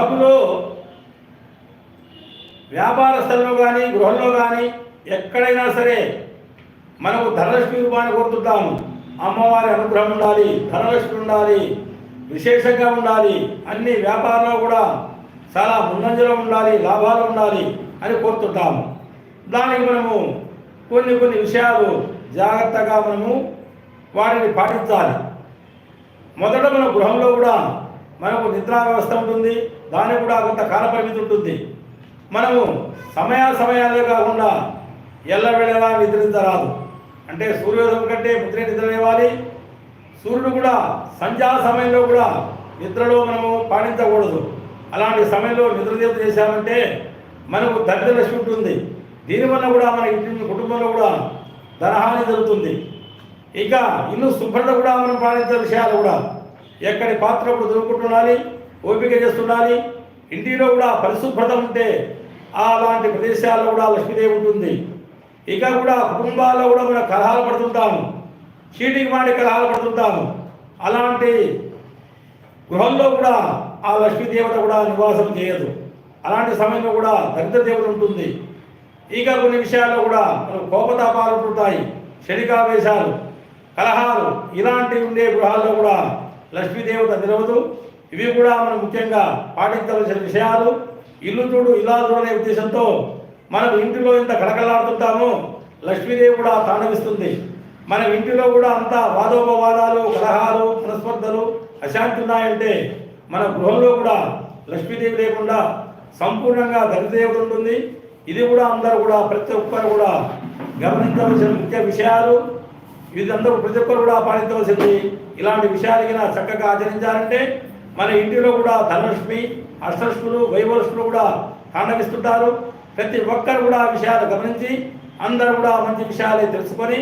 గృహంలో వ్యాపార స్థలంలో కానీ గృహంలో కానీ ఎక్కడైనా సరే మనకు ధనలక్ష్మి రూపాన్ని కోరుతుంటాము. అమ్మవారి అనుగ్రహం ఉండాలి ధనలక్ష్మి ఉండాలి విశేషంగా ఉండాలి అన్ని వ్యాపారంలో కూడా చాలా ముందంజలో ఉండాలి లాభాలు ఉండాలి అని కోరుతుంటాము. దానికి మనము కొన్ని కొన్ని విషయాలు జాగ్రత్తగా మనము వాటిని పాటించాలి. మొదట మన గృహంలో కూడా మనకు నిద్రా వ్యవస్థ ఉంటుంది దానికి కూడా కొంత కాల పరిమితి ఉంటుంది. మనము సమయ సమయాలే కాకుండా ఎల్లవేళలా నిద్రించరాదు. అంటే సూర్యోదయం కంటే ముద్ర నిద్ర లేవాలి. సూర్యుడు కూడా సంధ్యా సమయంలో కూడా నిద్రలో మనము పాటించకూడదు. అలాంటి సమయంలో నిద్రదేవత చేశామంటే మనకు దరిద్రలక్ష్మి ఉంటుంది. దీనివల్ల కూడా మన ఇంటి కుటుంబంలో కూడా ధనహాని జరుగుతుంది. ఇక ఇల్లు శుభ్రత కూడా మనం పాటించే విషయాలు కూడా ఎక్కడి పాత్ర దొరుకుతుండాలి? ఓపిక చేస్తుండాలి? ఇంటిలో కూడా పరిశుభ్రత ఉంటే ఆ అలాంటి ప్రదేశాల్లో కూడా లక్ష్మీదేవి ఉంటుంది. ఇక కూడా కుటుంబాల్లో కూడా మనం కలహాలు పడుతుంటాము. చీటికి మాడి కలహాలు పడుతుంటాము. అలాంటి గృహంలో కూడా ఆ లక్ష్మీదేవత కూడా నివాసం చేయదు. అలాంటి సమయంలో కూడా దరిద్ర దేవత ఉంటుంది. ఇక కొన్ని విషయాల్లో కూడా మనకు కోపతాపాలు ఉంటుంటాయి శనికావేశాలు కలహాలు ఇలాంటివి ఉండే గృహాల్లో కూడా లక్ష్మీదేవత నిలవదు ఇవి కూడా మనం ముఖ్యంగా పాటించవలసిన విషయాలు. ఇల్లు చూడు ఇలా చూడనే ఉద్దేశంతో మనం ఇంటిలో ఇంత కడకలాడుతుంటామో లక్ష్మీదేవి కూడా తాండవిస్తుంది. మన ఇంటిలో కూడా అంతా వాదోపవాదాలు కలహాలు మనస్పర్ధలు అశాంతి ఉన్నాయంటే మన గృహంలో కూడా లక్ష్మీదేవి లేకుండా సంపూర్ణంగా దరిద్రదేవత ఉంటుంది. ఇది కూడా అందరూ కూడా ప్రతి ఒక్కరు కూడా గమనించవలసిన ముఖ్య విషయాలు. వీరందరూ ప్రతి ఒక్కరు కూడా పాటించవలసింది ఇలాంటి విషయాలకి చక్కగా ఆచరించాలంటే మన ఇంటిలో కూడా ధనలక్ష్మి అష్టలక్ష్ములు వైభవలక్ష్ములు కూడా తాండవిస్తుంటారు ప్రతి ఒక్కరు కూడా ఆ విషయాలు గమనించి అందరూ కూడా మంచి విషయాలే తెలుసుకొని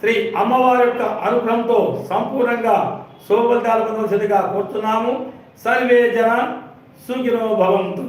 శ్రీ అమ్మవారి యొక్క అనుగ్రహంతో సంపూర్ణంగా శోభలితాలు పొందవలసిందిగా కోరుతున్నాము. సర్వే జన సుఖినో భవంతు.